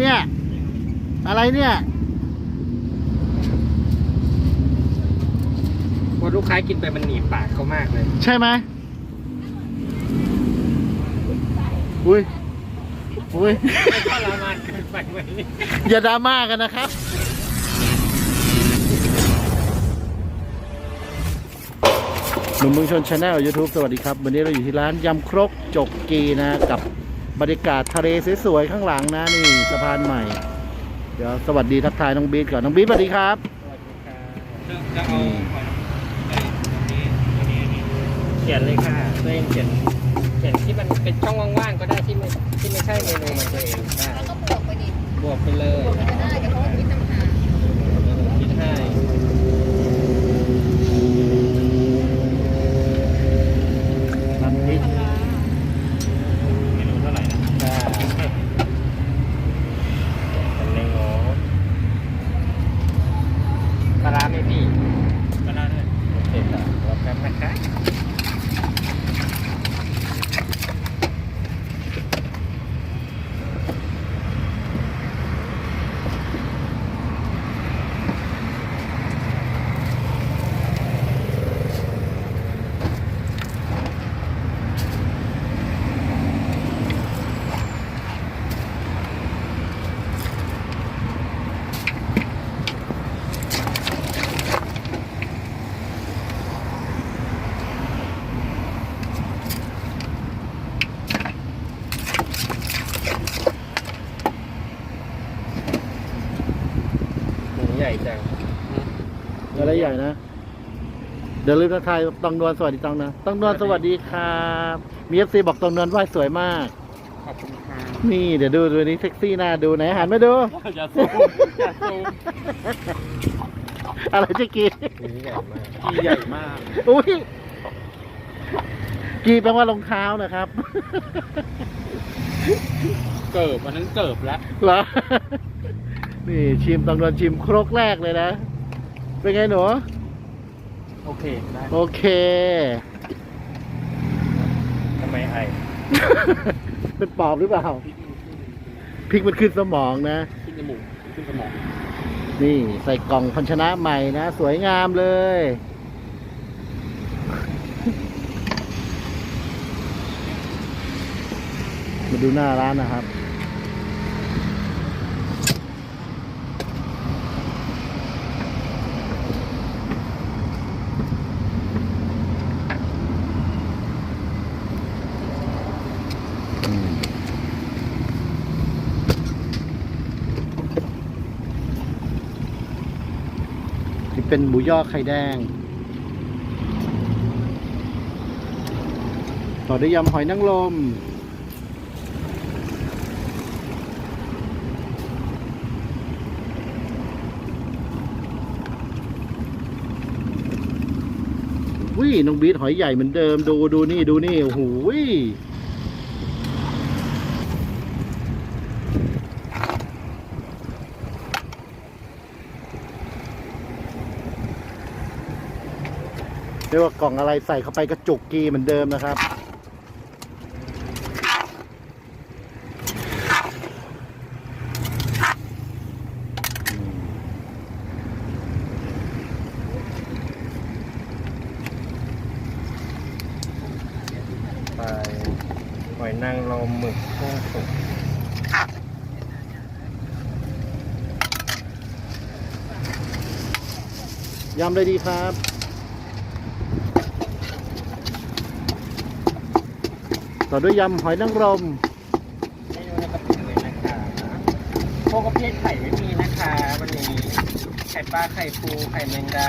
เนี่ย อะไรเนี่ยพอลูกค้ากินไปมันหนีบปากเขามากเลย ใช่ไหมอุ้ยอุ้ยทรมานเกินไปไหมอย่าดราม่ากันนะครับ หนุ่มเมืองชนชาแนลยูทูบสวัสดีครับ วันนี้เราอยู่ที่ร้านยำครกจกกีนะกับ บรรยากาศทะเลสวยๆข้างหลังนะนี่สะพานใหม่ เดี๋ยวสวัสดีทักทายน้องบีทก่อนน้องบีทสวัสดีครับจะเอาเขียนเลยค่ะตัวเองเขียนเขียนที่มันเป็นช่องว่างๆก็ได้ที่ไม่ที่ไม่ใช่เมนูมันตัวเองค่ะแล้วก็บวกไปดิบวกไปเลย บวกไปก็ได้เดี๋ยวเขาคิดต่างหาก คิดให้ น้ำพริก เมนูเท่าไหร่นะค่ะเป็นในงอปลาร้าไหมพี่ปลาร้าด้วยโอเคค่ะรอแป๊บนะคะ หมูใหญ่จัง อะไรใหญ่นะ เดี๋ยวลืมทักทายตองนวลสวัสดีตองนะตองนวลสวัสดีครับมีเอฟซีบอกตองนวลว่ายสวยมาก ขอบคุณค่ะนี่เดี๋ยวดูดูนี้เซ็กซี่น่าดูไหนหันมาดู อย่าซูมอย่าซูมอะไรจะกีหมูใหญ่มากที่ใหญ่มาก อุ้ยกีแปลว่ารองเท้านะครับ เกิบอันนั้นเกิบแล้วเหรอ นี่ชิมตองนวลชิมครกแรกเลยนะ เป็นไงหนู โอเคได้โอเค ทำไมไอเป็นปอบหรือเปล่าพริกมันขึ้นสมองนะ ขึ้นจมูกขึ้นสมอง นี่ใส่กล่องพันชนะใหม่นะ สวยงามเลย มาดูหน้าร้านนะครับ เป็นหมูย่อไข่แดง ต่อด้วยยำหอยนางรมวิ่น้องบีทหอยใหญ่เหมือนเดิม ดูดูนี่ดูนี่โอ้โห เรียกว่ากล่องอะไรใส่เข้าไปกระจุกกีเหมือนเดิมนะครับ ไปหอยนางรมหมึกกุ้งสุกยำเลยดีครับ ต่อด้วยยำหอยนางรมเมนูในกระปุกเลยนะคะพวกประเภทไข่ไม่มีนะคะวันนี้ไข่ปลาไข่ปูไข่แมงดา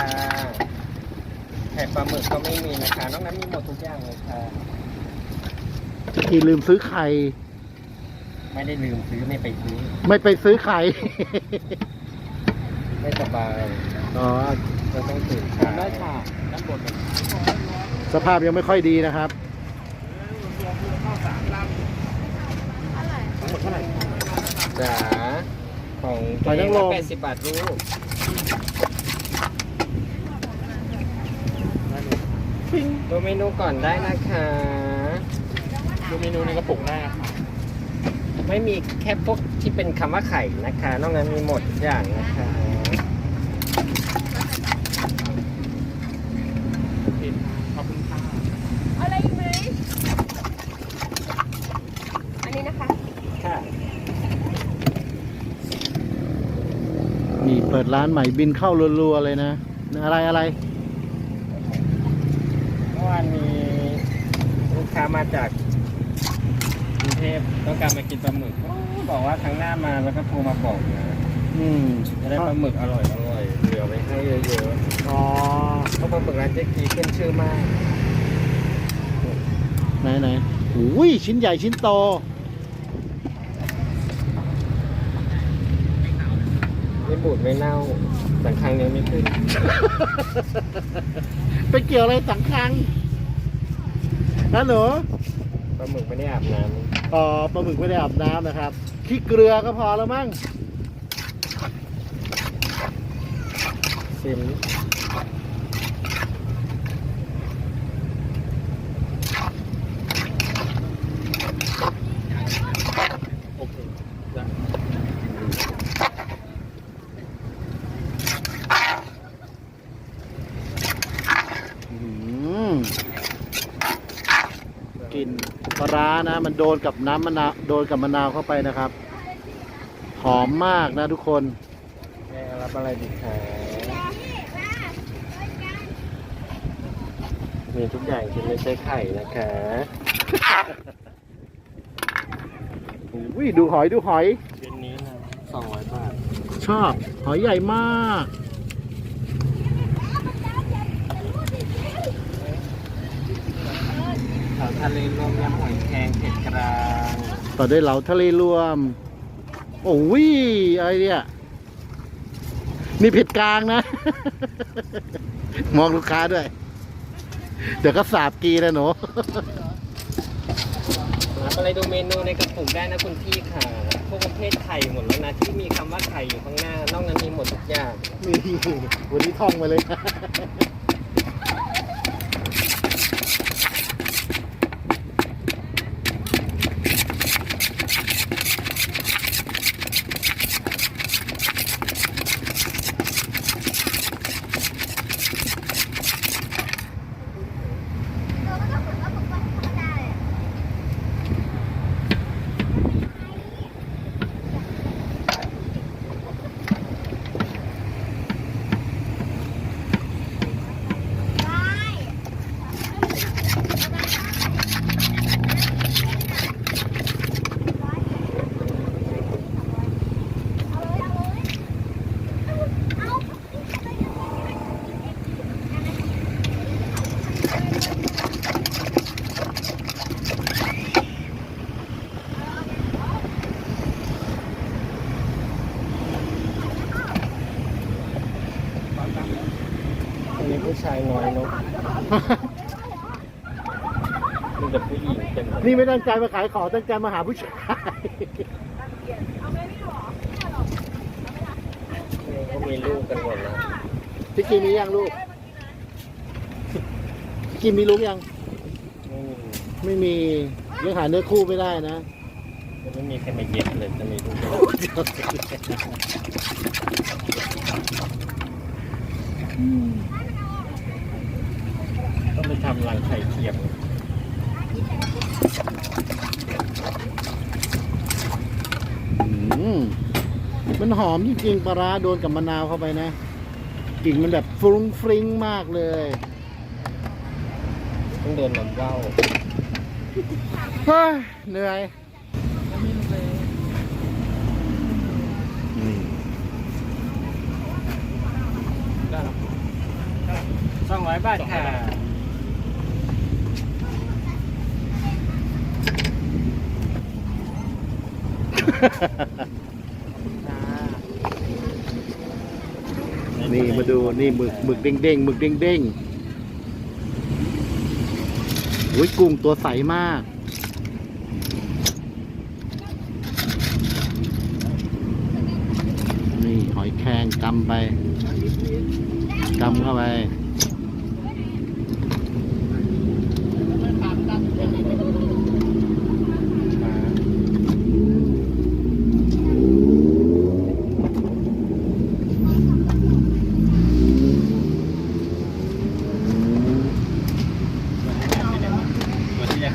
ไข่ปลาหมึกก็ไม่มีนะคะนอกนั้นมีหมดทุกอย่างเลยค่ะ ที่ลืมซื้อไข่ ไม่ได้ลืมซื้อไม่ไปซื้อไม่ไปซื้อไข่ ไม่สบายอ๋อ เราต้องตื่นเช้า ได้ค่ะด้านบนเลยสภาพยังไม่ค่อยดีนะครับ ทั้งหมดเท่าไหร่จ๋าของหอยนางรม แปดสิบบาทลูกดูเมนูก่อนได้นะคะ ดูเมนูในกระปุกได้ค่ะไม่มีแค่พวกที่เป็นคำว่าไข่นะคะ นอกนั้นมีหมดทุกอย่างนะคะ โอเคขอบคุณค่ะ อะไรอีกไหม อันนี้นะคะ ค่ะ นี่เปิ ดร้านใหม่บินเข้ารัวๆเลยนะ อะไรอะไรเมื่อวานมีลูกค้ามาจากกรุงเทพต้องการมากินปลาหมึกโอ้บอกว่าครั้งหน้ามาแล้วก็โทรมาบอกนะอืมจะได้ปลาหมึกอร่อยอร่อยเหลือไว้ให้เยอะอ๋อๆเพราะปลาหมึกร้านเจ๊กีขึ้นชื่อมาก ไหนไหนอุ้ยชิ้นใหญ่ชิ้นโต ไม่บูดไม่เน่าสังคังยังไม่ขึ้น ไปเกี่ยวอะไรสังคังนะหนูปลาหมึกไม่ได้อาบน้อ๋อปลาหมึกไม่ได้อาบน้ำนะครับขี้เกลือก็พอแล้วมั้งำซิม โอเคได้ อืมกลิ่นปลาร้านะ มันโดนกับน้ำมะนาวโดนกับมะนาวเข้าไปนะครับ หอมมากนะทุกคนแม่รับอะไรดีคะมีทุกอย่างที่ไม่ใช่ไข่นะคะอุ้ยดูหอยดูหอยชิ้นนี้นะสองร้อยบาท ชอบ หอยใหญ่มาก แถว ทะเลรวมยำหอยแครงเผ็ดกลางต่อด้วยเหลาทะเลรวม โอ้ยอะไรเนี่ยนี่เผ็ดกลางนะ มองลูกค้าด้วย เดี๋ยวก็สาบกีนะหนูรับอะไรดูเมนูในกระปุกได้นะคุณพี่ค่ะ พวกประเภทไข่หมดแล้วนะ ที่มีคำว่าไข่อยู่ข้างหน้า นอกนั้นมีหมดทุกอย่าง นี่วันนี้ท่องมาเลยนะ ผู้ชายน้อยเนกมีแต่ผู้หญิงเต็มเลยนี่ไม่ตั้งใจมาขายของตั้งใจมาหาผู้ชายเขามีลูกกันหมดแล้วพี่กีมียังลูกพี่กีมีลูกยัง ไม่มีไม่มียังหาเนื้อคู่ไม่ได้นะจะไม่มีใครมาเย็บเลยจะมีลูกกัน ต้องไปทำรังไข่เทียมอืมมันหอมจริงๆปลาร้าโดนกับมะนาวเข้าไปนะกลิ่นมันแบบฟรุ้งฟริ้งมากเลย ต้องโดนน้ำว่าวเฮ้ยเหนื่อยนี่ได้ครับสองร้อยบาทค่ะ นี่มาดูนี่หมึกหมึกเด้งเด้งๆหมึกเด้งเด้งโอ้ยกุ้งตัวใสมาก นี่หอยแครงกำไปกำเข้าไป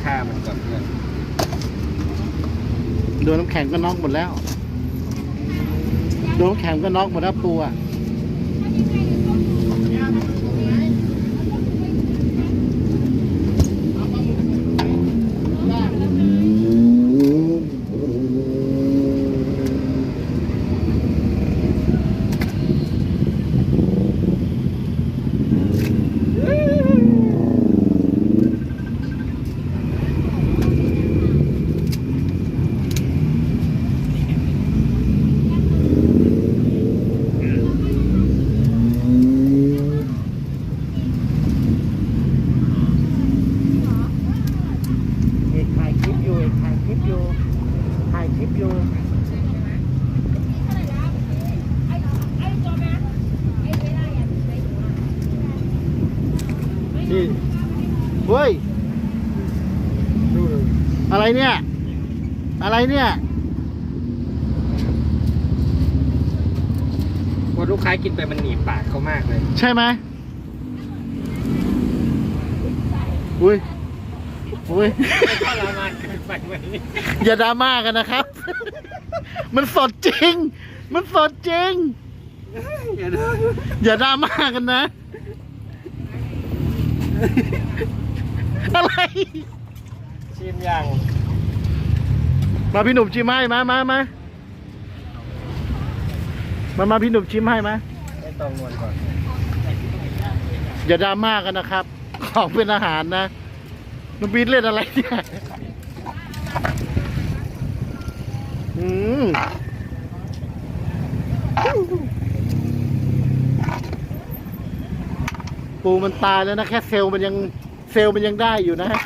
ฆ่ามันก่อนเพื่อน โดนน้ำแข็งก็น็อกหมดแล้ว โดนน้ำแข็งก็น็อกหมดแล้วปูอะ เอกถ่ายคลิปอยู่เอกถ่ายคลิปอยู่ถ่ายคลิปอยู่ นี่เฮ้ย ดูเลย อะไร เนี่ย อะไรเนี่ยว่าลูกค้ากินไปมันหนีบปากเขามากเลย ใช่ไหมอุ้ยอุ้ยทรมานเกินไปไหมอย่าดราม่ากันนะครับ มันสดจริง มันสดจริง อย่าดูอย่าดราม่ากันนะ อะไร ชิมยัง มาพี่หนุ่มชิมให้มามามามามาพี่หนุ่มชิมให้มาให้ตองนวลก่อน อย่าดราม่ากันนะครับ ของเป็นอาหารนะน้องบีทเล่นอะไรเนี่ยอืมปูมันตายแล้วนะ แค่เซลล์มันยังเซลล์มันยังได้อยู่นะถ้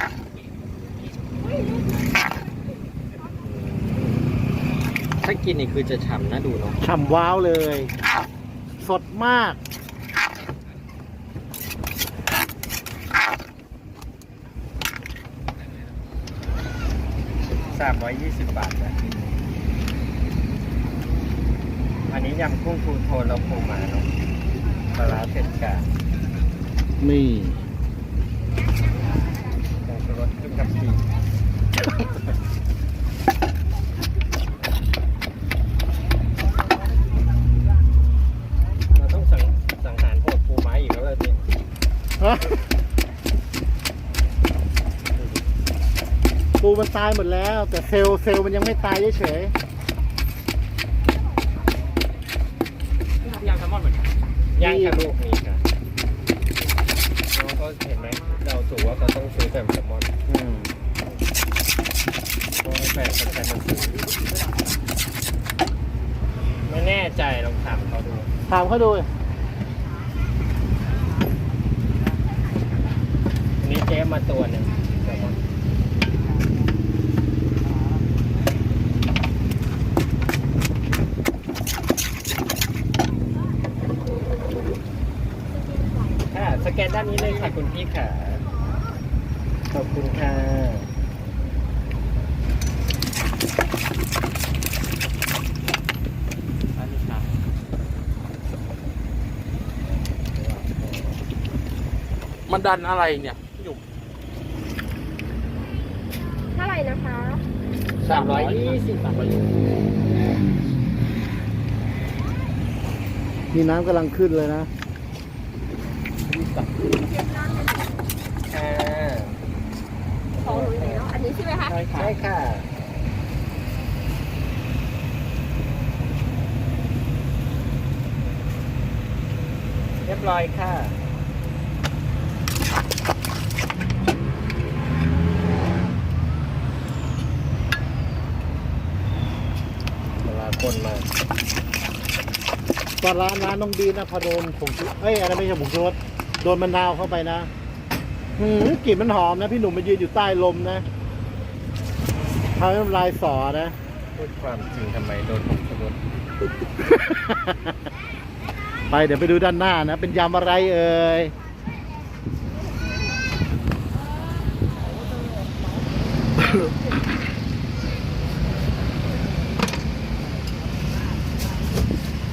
ากินนี่คือจะฉ่ำนะดูเนาะฉ่ำว้าวเลย สดมากสามร้อยยี่สิบบาทนะอันนี้ยำกุ้งทูโทนเราปูมาเนาะปลาร้าเผ็ดกาดนี่ผงชูรสขึ้นกับปีเราต้องสังสังหารโหดปูไม้อีกแล้วเลยนี่ ปูมัน ตายหมดแล้ว แต่เซลล์เซลล์มันยังไม่ตายเฉยยางแซลมอนเหมือนกันย่างกระดูกนี่ค่ะน้องก็เห็นไหมเราสูว่าเขาต้องซื้อแบบแซลมอนๆอืมเพราะว่าแฟนเขาใช้มันซื้อไม่แน่ใจลองถามเขาดูถามเขาดูอันนี้เจ๊มาตัวหนึ่งแซลมอน แกนด้านนี้เลยค่ะคุณพี่ค่ะ ขอบคุณค่ะอันนี้ครับมันดันอะไรเนี่ยพี่หนุ่มเท่าไหร่นะคะสามร้อยยี่สิบบาทนี่น้ำกำลังขึ้นเลยนะ ค่ะของหนูอยู่ไหนเนาะอันนี้ใช่ไหมคะ ใช่ค่ะใช่ค่ะเรียบร้อยค่ะ เวลาคนมาตอนร้านร้านน้องบีนะพอโดนผงชูเอ้ยอะไรไม่ใช่ผงชูรส โดนมะนาวเข้าไปนะหืมกลิ่นมันหอมนะ พี่หนุ่มมายืนอยู่ใต้ลมนะทำให้น้ำลายสอนะ พูดความจริงทำไมโดนผมกระโดนไปเดี๋ยวไปดูด้านหน้านะ เป็นยำอะไรเอ่ย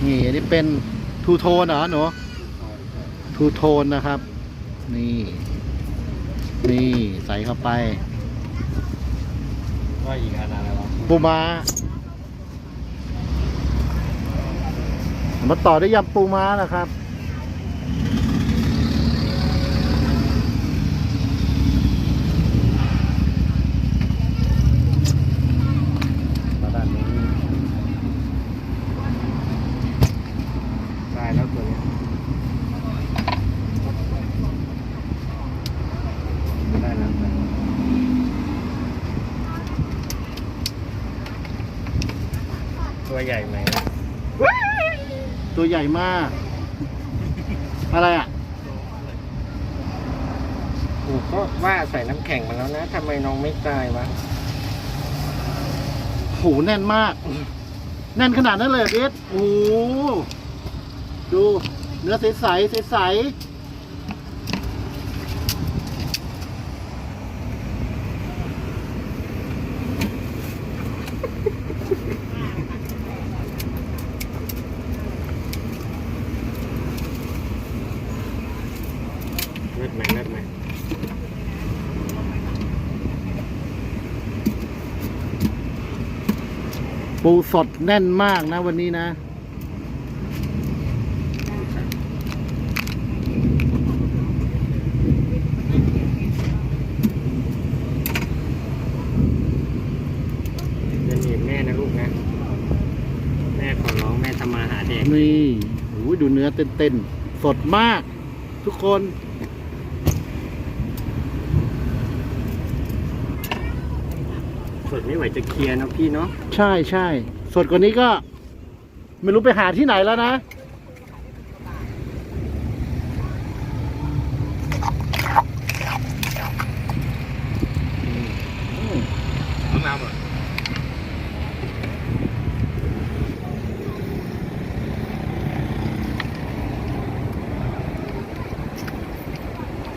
นี่อันนี้เป็นทูโทนเหรอหนู ทูโทนนะครับ นี่ นี่ใส่เข้าไปว่าอีกอันอะไรวะปูมามาต่อได้ยยำปูม้านะครับ ใหญ่มาก อะไรอะกูก็ว่าใส่น้ำแข็งมาแล้วนะทำไมน้องไม่ตายวะโหแน่นมาก แน่นขนาดนั้นเลยเหรอเบสโอ้โหดู เนื้อใสๆใสๆ เลิศไหมเลิศไหม ปูสดแน่นมากนะวันนี้นะเดินหนีบแม่นะลูกนะ แม่ขอร้องแม่ทำมาหาเด็กนี่โอ้ยดูเนื้อเต้นๆ สดมาก ทุกคน สดไม่ไหวจะเคลียร์เนาะพี่เนาะใช่ใช่สดกว่านี้ก็ ไม่รู้ไปหาที่ไหนแล้วนะห้องน้ำเหรอ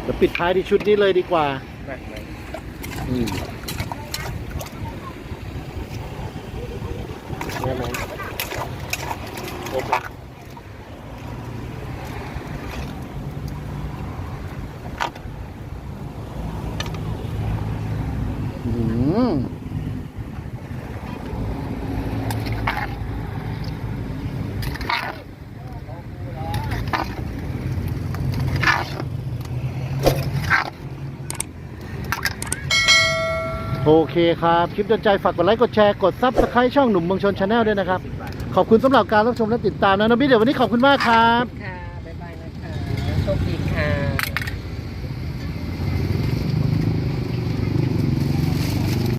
เดี๋ยวปิดท้ายที่ชุดนี้เลยดีกว่าแบบไหนอืม ครับผมโอเคอืม เคครับ คลิปโดนใจฝากกดไลค์กดแชร์กดซับสไครต์ช่องหนุ่มเมืองชนชาแนลด้วยนะครับ ขอบคุณสำหรับการรับชมและติดตามนะน้องบิ๊กเดี๋ยววันนี้ขอบคุณมากครับ